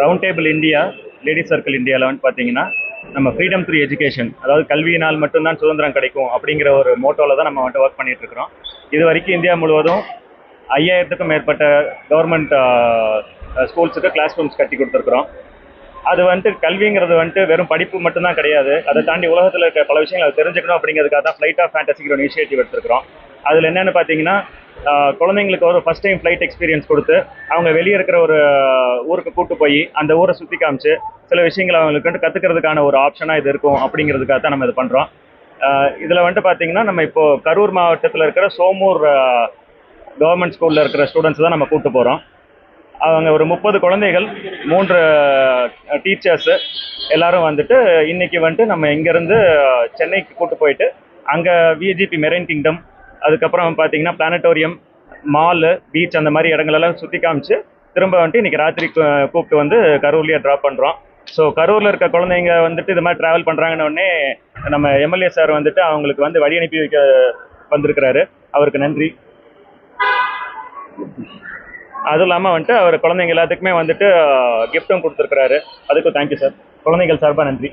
Round table India ladies circle இந்தியாவில் வந்து பார்த்தீங்கன்னா நம்ம ஃப்ரீடம் த்ரீ எஜுகேஷன் அதாவது கல்வியினால் மட்டும்தான் சுதந்திரம் கிடைக்கும் அப்படிங்கிற ஒரு மோட்டோவில் தான் நம்ம வந்துட்டு ஒர்க் பண்ணிட்டு இருக்கிறோம். இது வரைக்கும் இந்தியா முழுவதும் ஐயாயிரத்துக்கும் மேற்பட்ட கவர்மெண்ட் ஸ்கூல்ஸுக்கு கிளாஸ் ரூம்ஸ் கட்டி கொடுத்துருக்குறோம். அது வந்துட்டு கல்விங்கிறது வந்துட்டு வெறும் படிப்பு மட்டும்தான் கிடையாது. அதை தாண்டி உலகத்தில் இருக்க பல விஷயங்கள் தெரிஞ்சுக்கணும் அப்படிங்கிறதுக்காக தான் ஃப்ளைட் ஆஃப் ஃபேண்டசிங்கிற ஒரு இனிஷியேட்டிவ் எடுத்துருக்கிறோம். அதில் என்னென்னு பார்த்தீங்கன்னா குழந்தைங்களுக்கு ஒரு ஃபஸ்ட் டைம் ஃப்ளைட் எக்ஸ்பீரியன்ஸ் கொடுத்து அவங்க வெளியே இருக்கிற ஒரு ஊருக்கு கூட்டு போய் அந்த ஊரை சுற்றி காமிச்சு சில விஷயங்களை அவங்களுக்கு வந்துட்டு கற்றுக்கிறதுக்கான ஒரு ஆப்ஷனாக இது இருக்கும் அப்படிங்கிறதுக்காக தான் நம்ம இது பண்ணுறோம் இதில் வந்துட்டு பார்த்தீங்கன்னா நம்ம இப்போ கரூர் மாவட்டத்தில் இருக்கிற சோமூர் கவர்மெண்ட் ஸ்கூலில் இருக்கிற ஸ்டூடெண்ட்ஸ் தான் நம்ம கூப்பிட்டு போகிறோம் அவங்க ஒரு முப்பது குழந்தைகள் மூன்று டீச்சர்ஸு எல்லாரும் வந்துட்டு இன்றைக்கி வந்துட்டு நம்ம இங்கேருந்து சென்னைக்கு கூப்பிட்டு போயிட்டு அங்கே விஜிபி மெரைன் கிங்டம் அதுக்கப்புறம் பார்த்தீங்கன்னா பிளானட்டோரியம் மாலு பீச் அந்த மாதிரி இடங்களெல்லாம் சுற்றி காமிச்சு திரும்ப வந்துட்டு இன்றைக்கி ராத்திரி கூப்பிட்டு வந்து கரூர்லேயே ட்ராப் பண்ணுறோம் ஸோ கரூரில் இருக்க குழந்தைங்க வந்துட்டு இது மாதிரி ட்ராவல் பண்ணுறாங்கன்னொடனே நம்ம எம்எல்ஏ சார் வந்துட்டு அவங்களுக்கு வந்து வழி அனுப்பி வைக்க வந்திருக்கிறாரு. அவருக்கு நன்றி. அதுவும் இல்லாமல் வந்துட்டு அவர் குழந்தைங்க எல்லாத்துக்குமே வந்துட்டு கிஃப்ட்டும் கொடுத்துருக்குறாரு. அதுக்கும் தேங்க்யூ சார் குழந்தைகள் சார்பாக நன்றி.